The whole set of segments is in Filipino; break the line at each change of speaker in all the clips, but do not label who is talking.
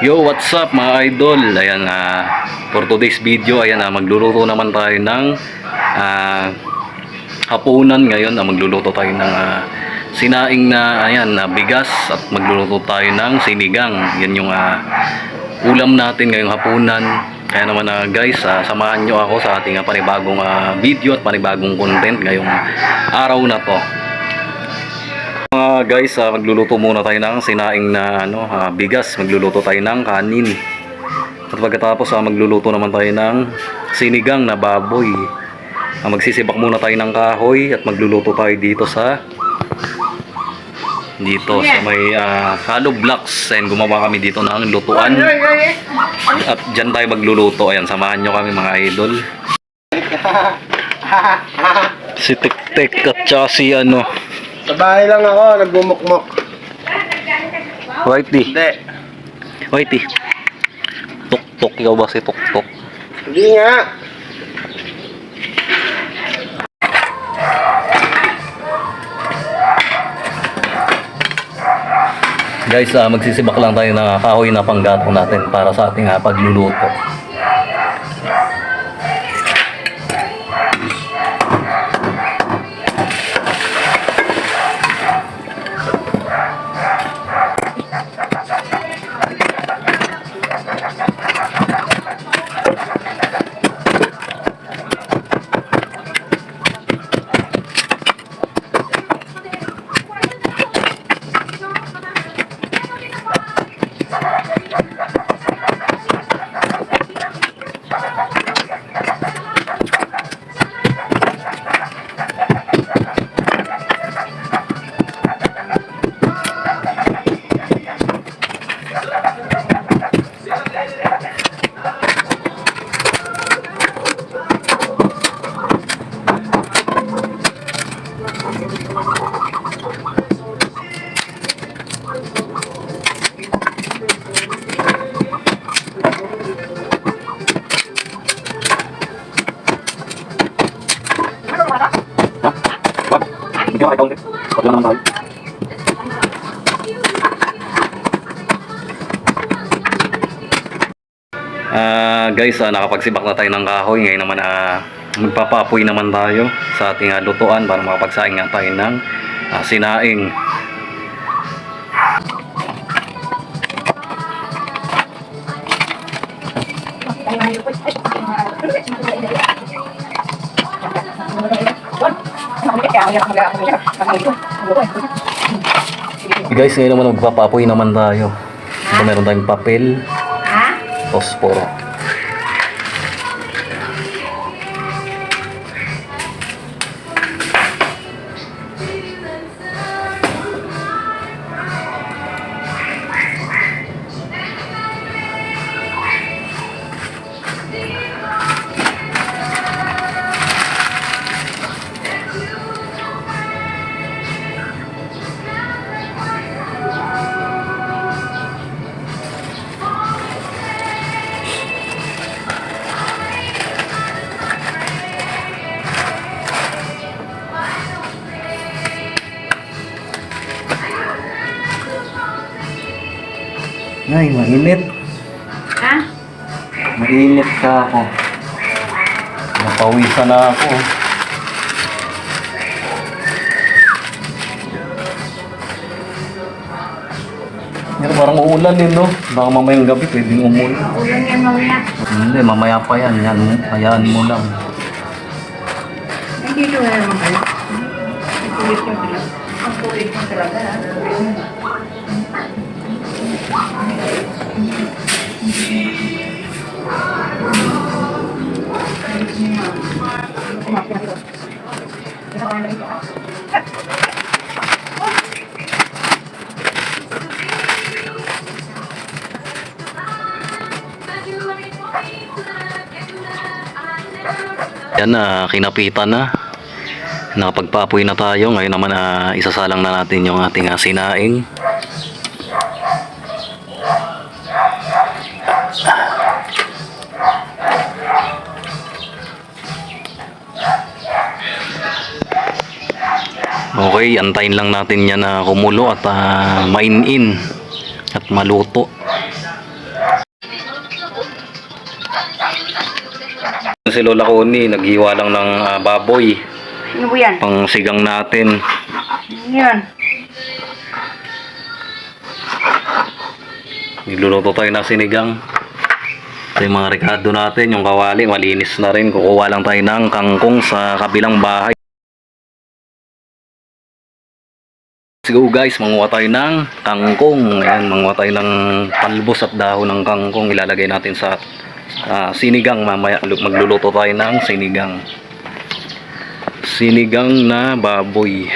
Yo, what's up mga idol? Ayan, ah, for today's video, ayan, ah, magluluto naman tayo ng ah, hapunan ngayon. Ah, magluluto tayo ng ah, sinaing na, ayan, na bigas at magluluto tayo ng sinigang. Yan yung ah, ulam natin ngayong hapunan. Kaya naman ah, guys, ah, samahan nyo ako sa ating ah, panibagong ah, video at panibagong content ngayong araw na to. Mga guys, ah, magluluto muna tayo ng sinaing na ano, ah, bigas. Magluluto tayo ng kanin. At pagkatapos ah, magluluto naman tayo ng sinigang na baboy. Ah, magsisibak muna tayo ng kahoy at magluluto tayo dito sa dito sa may uh, hollow blocks and gumawa kami dito ng lutuan at dyan tayo magluluto ayan samahan nyo kami mga idol si Tek-Tek at saka si ano
Sa bahay lang ako, nagbumukmok.
Whitey
Hindi.
Whitey Tok-tok, ikaw ba si Tok-tok?
Hindi nga.
Guys, ah, magsisibak lang tayo ng kahoy na panggatong natin para sa ating ah, pagluluto. Ah, guys, ah, nakapagsibak na tayo ng kahoy. Ngayon naman ah, magpapapoy naman tayo sa ating ah, lutuan para makapagsaing nga tayo ng ah, sinaing. Guys, ngayon naman magpapapoy naman tayo. So, meron tayong papel, posporo. Mainit.
Ha?
Mainit ka ako. Napawisan na ako. Pero parang uulan din, no? Baka mamayang gabi pwedeng umulan.
Ulan yan mamaya.
Hindi, mamaya pa yan. Yan, hayaan mo lang.
Hindi ko na naman kayo. Ang kulit mo talaga. Ang kulit mo talaga.
Yan na, kinapitan na. Nakapagpapoy na tayo. Ngayon naman ah, isasalang na natin yung ating ah, sinaing. Okay, antayin lang natin yan na kumulo at ah, uh, mainin at maluto. Si Lola Connie, naghiwa lang ng uh, baboy.
Ano yan?
Pang sigang natin.
Ano yan.
Niluluto tayo na sinigang. Ito yung mga rekado natin, yung kawali, malinis na rin. Kukuha lang tayo ng kangkong sa kabilang bahay. Let's go guys, manguha tayo ng kangkong. Ayan, manguha tayo ng talbos at dahon ng kangkong. Ilalagay natin sa ah, sinigang. Mamaya lu- magluluto tayo ng sinigang. Sinigang na baboy.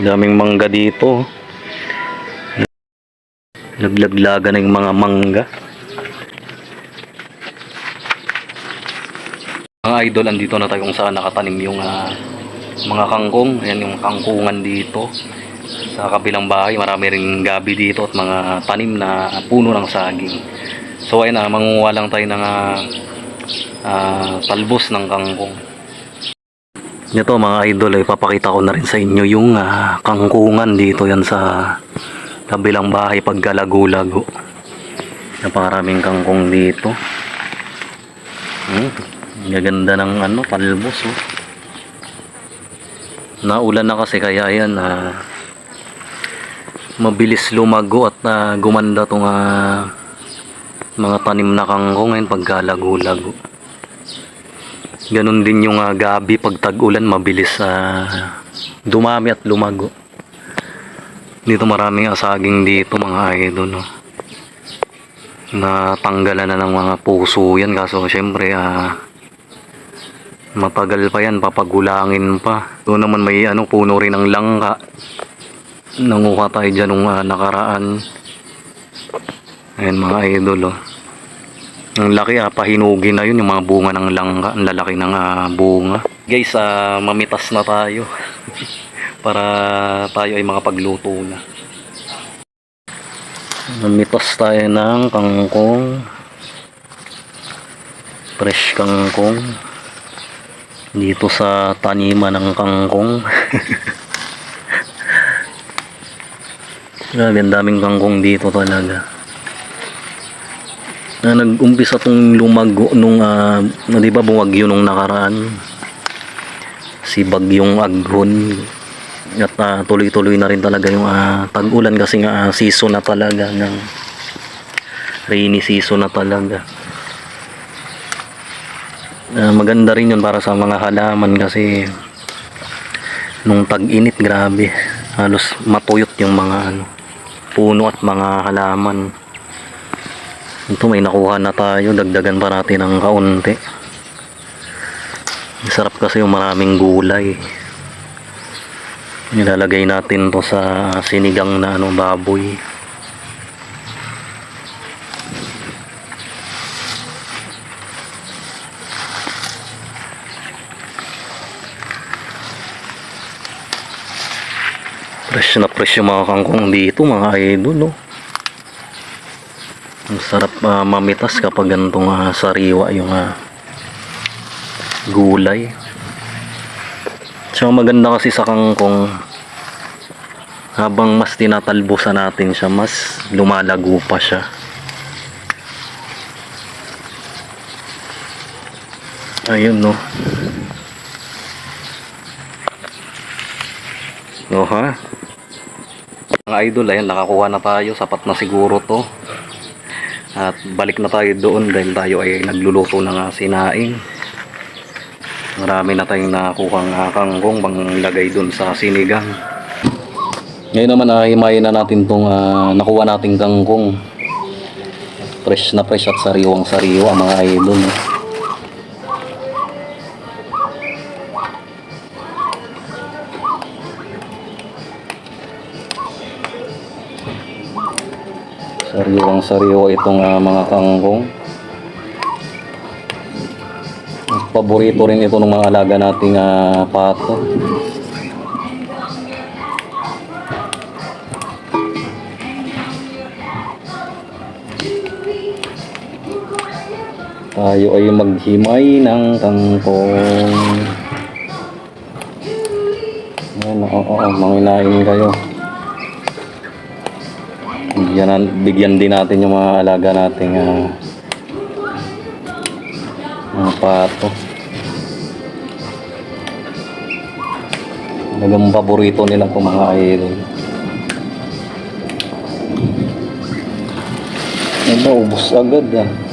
Daming mangga dito. Laglaglaga na yung mga mangga. Mga idol, andito na tayo kung saan nakatanim yung ah, mga kangkong. Ayan yung kangkungan dito. Sa kabilang bahay, marami ring gabi dito at mga tanim na puno ng saging. So ayun na, manguha lang tayo ng ah, talbos ng kangkong. Ito mga idol, ay papakita ko na rin sa inyo yung ah, kangkungan dito yan sa kabilang bahay pagkalago-lago. Napakaraming kangkong dito. Hmm, gaganda ng ano, talbos. Oh. Naulan na kasi kaya yan ah, mabilis lumago at ah, gumanda tong ah, mga tanim na kangkong ngayon pagkalago-lago. Ganon din yung ah, gabi pag tag-ulan mabilis sa dumami at lumago. Dito maraming asaging dito mga idol. No? Natanggalan na ng mga puso yan kaso syempre ah, matagal pa yan papagulangin pa. Doon naman may ano puno rin ng langka. Nanguha tayo dyan nung ah, nakaraan. Ayan mga idol oh. Ang laki ah, pahinugin na yun yung mga bunga ng langka. Ang lalaki ng ah, bunga. Guys, ah, mamitas na tayo. Para tayo ay makapagluto na. Mamitas tayo ng kangkong. Fresh kangkong. Dito sa taniman ng kangkong. Grabe, ang daming kangkong dito talaga. Na nag-umpisa tong lumago nung ah, na, di ba bumagyo nung nakaraan? Si bagyong aghon. At ah, tuloy-tuloy na rin talaga yung ah, tag-ulan kasi nga ah, season na talaga ng rainy season na talaga Ah, maganda rin yun para sa mga halaman kasi nung tag-init grabe halos matuyot yung mga ano, puno at mga halaman ito may nakuha na tayo, dagdagan pa natin ng kaunti. Sarap kasi yung maraming gulay. Nilalagay natin to sa sinigang na ano baboy. Fresh na fresh yung mga kangkong dito mga idol no. Ang sarap ah, mamitas kapag ganitong ah, sariwa yung ah, gulay. Tsaka maganda kasi sa kangkong habang mas tinatalbusan natin siya, mas lumalago pa siya. Ayun no. No ha? Mga idol, ayan, nakakuha na tayo. Sapat na siguro to. At balik na tayo doon dahil tayo ay nagluluto ng ah, sinaing. Marami na tayong nakuhang uh, kangkong pang lagay doon sa sinigang. Ngayon naman uh, himayin na natin tong ah, nakuha nating kangkong. Fresh na fresh at sariwang sariwa mga idol. eh. Sariwang sariwa itong ah, mga kangkong. Paborito rin ito ng mga alaga nating ah, pato. Tayo ay maghimay ng kangkong. Ayan, oo, oo, manginain kayo. Bigyan, na- bigyan din natin yung mga alaga nating ah, mga pato. Talagang paborito nila itong mga idol. Ano, ubos agad ah.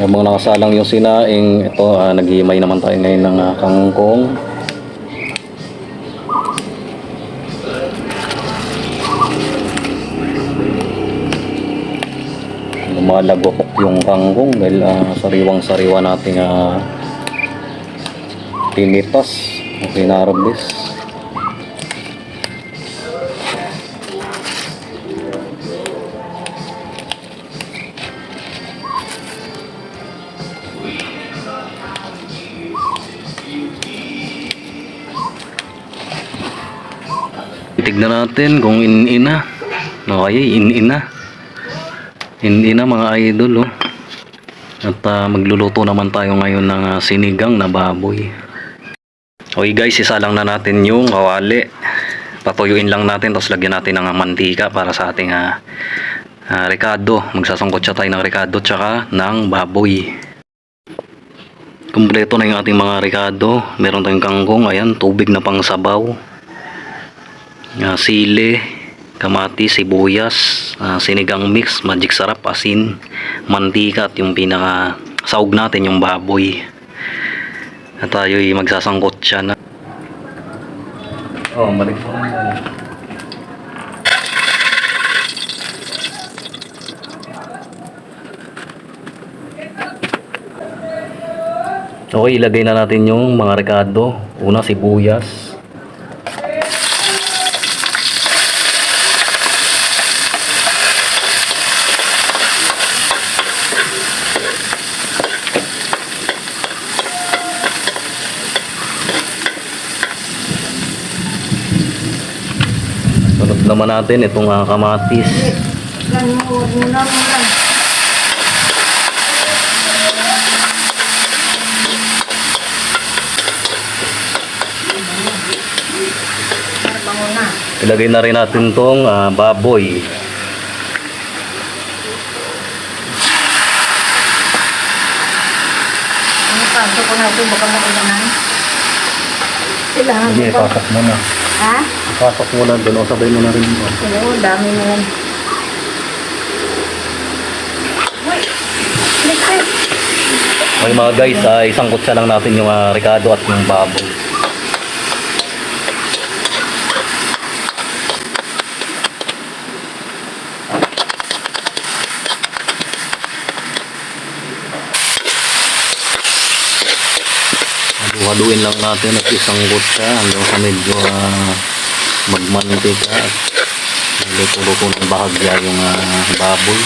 Yung mga nakasalang yung sinaing, ito, ah, naghihimay naman tayo ngayon ng ah, kangkong. Lumalagokok yung kangkong dahil ah, sariwang-sariwa nating uh, pinitas o pinarobis. Tignan natin kung in-ina. Okay, in-ina. In-ina mga idol, oh. At ah, magluluto naman tayo ngayon ng ah, sinigang na baboy. Okay guys, isa lang na natin yung kawali. Patuyuin lang natin, tapos lagyan natin ng ah, mantika para sa ating ah, ah, ricado. Magsasangkot siya tayo ng ricado tsaka ng baboy. Kumpleto na yung ating mga ricado. Meron tayong kangkong, ayan, tubig na pang sabaw uh, sili, kamati, sibuyas, ah, sinigang mix, magic sarap, asin, mantika at yung pinaka saug natin yung baboy. At tayo magsasangkot siya na. Oh, balik po. Okay, ilagay na natin yung mga rekado. Una, sibuyas. Sunod naman natin itong ah, kamatis.
Na.
Ilagay na rin natin tong ah, baboy.
Ano pa? Ito ko natin, baka maulan. Kailangan ko pa.
pasok mo na.
Ha?
Pasok mo na doon o sabay mo na rin doon.
Oo, dami yan. Likit!
Okay mga guys, uh, isang kutsa lang natin yung ah, ricado at yung baboy. Haluin lang natin at isang kutsa hanggang sa medyo ah, magmantika at luto-luto ng bahagya yung ah, baboy.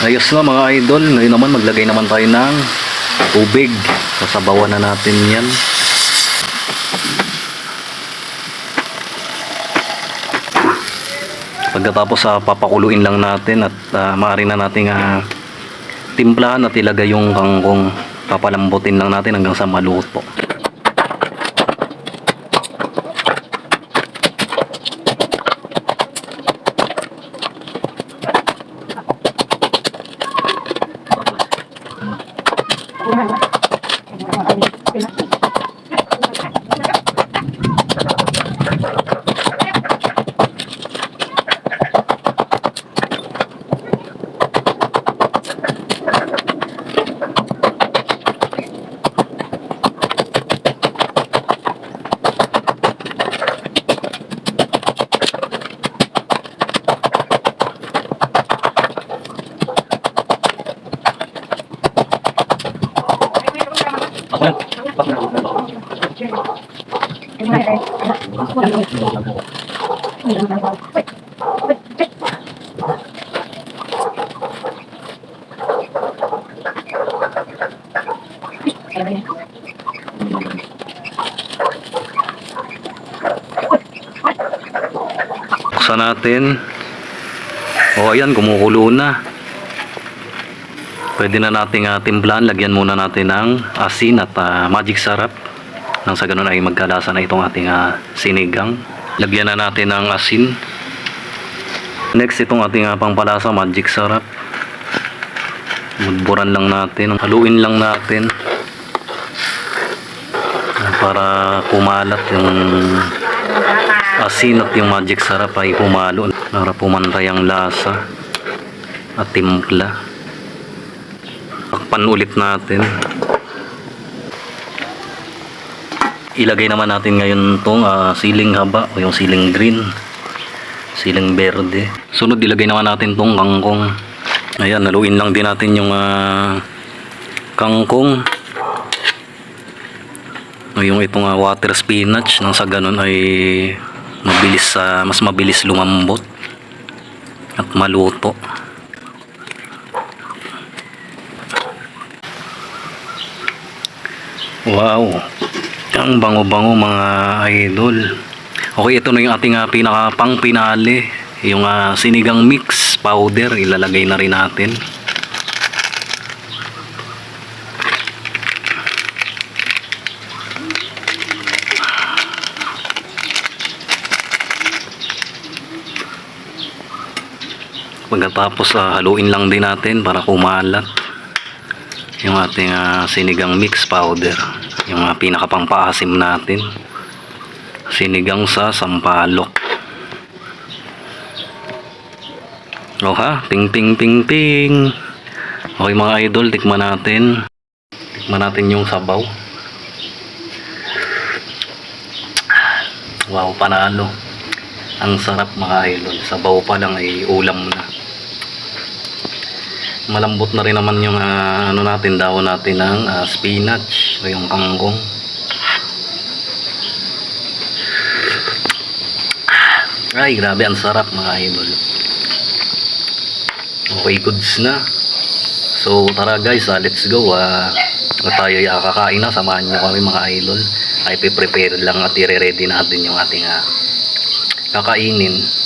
Ayos na mga idol. Ngayon naman maglagay naman tayo ng tubig. Sasabawan na natin yan. Pagkatapos sa papakuluin lang natin at uh, maaari na nating ah, timplahan at ilagay yung kangkong papalambutin lang natin hanggang sa maluto. Buksan natin. O ayan, kumukulo na. Pwede na nating uh, timplahan. Lagyan muna natin ng asin at ah, magic sarap. Nang sa ganun ay magkalasa na itong ating ah, sinigang. Lagyan na natin ng asin. Next, itong ating ah, pangpalasa, magic sarap. Mudburan lang natin. Haluin lang natin. Ah, Para kumalat yung asin at yung magic sarap ay humalo. Para pumantay ang lasa at timpla. Takpan ulit natin. Ilagay naman natin ngayon itong ah, siling haba o yung siling green. Siling berde. Sunod ilagay naman natin itong kangkong. Ayan naluin lang din natin yung ah, kangkong. O yung itong ah, water spinach nang sa ganun ay mabilis sa mas mabilis lumambot at maluto. Wow. Ang bango-bango mga idol. Okay, ito na yung ating uh, pinaka pang pinali. Yung ah, sinigang mix powder ilalagay na rin natin. Pagkatapos ah, haluin lang din natin para kumalat yung ating ah, sinigang mix powder. Yung uh, pinakapangpaasim natin. Sinigang sa sampalok. O ha, ting ting ting ting. Okay mga idol, tikman natin. Tikman natin yung sabaw. Wow, panalo. Ang sarap mga idol. Sabaw pa lang ay ulam na. Malambot na rin naman yung ah, ano natin, dahon natin ng ah, spinach o yung kangkong. Ay, grabe ang sarap mga idol. Okay, goods na. So, tara guys, ah, let's go. Ah, tayo ay kakain na. Samahan nyo kami mga idol. Ay, prepare lang at i-ready natin yung ating ah, kakainin.